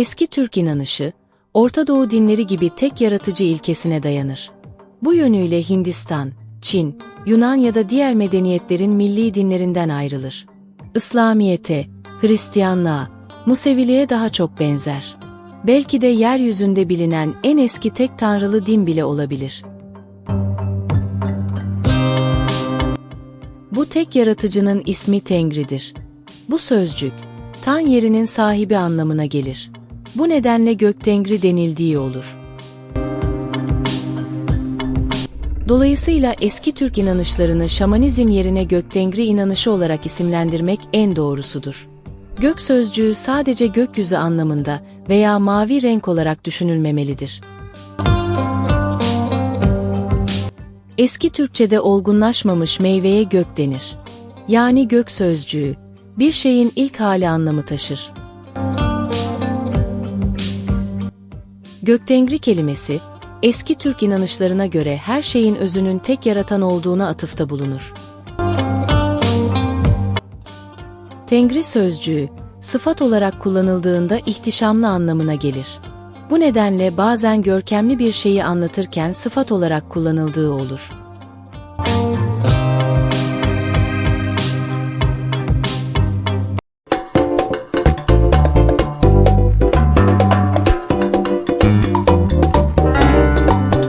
Eski Türk inanışı, Orta Doğu dinleri gibi tek yaratıcı ilkesine dayanır. Bu yönüyle Hindistan, Çin, Yunan ya da diğer medeniyetlerin milli dinlerinden ayrılır. İslamiyete, Hristiyanlığa, Museviliğe daha çok benzer. Belki de yeryüzünde bilinen en eski tek tanrılı din bile olabilir. Bu tek yaratıcının ismi Tengri'dir. Bu sözcük, tan yerinin sahibi anlamına gelir. Bu nedenle Göktengri denildiği olur. Dolayısıyla eski Türk inanışlarını şamanizm yerine Göktengri inanışı olarak isimlendirmek en doğrusudur. Gök sözcüğü sadece gökyüzü anlamında veya mavi renk olarak düşünülmemelidir. Eski Türkçede olgunlaşmamış meyveye gök denir. Yani gök sözcüğü, bir şeyin ilk hali anlamı taşır. Göktengri kelimesi, eski Türk inanışlarına göre her şeyin özünün tek yaratan olduğuna atıfta bulunur. Tengri sözcüğü, sıfat olarak kullanıldığında ihtişamlı anlamına gelir. Bu nedenle bazen görkemli bir şeyi anlatırken sıfat olarak kullanıldığı olur.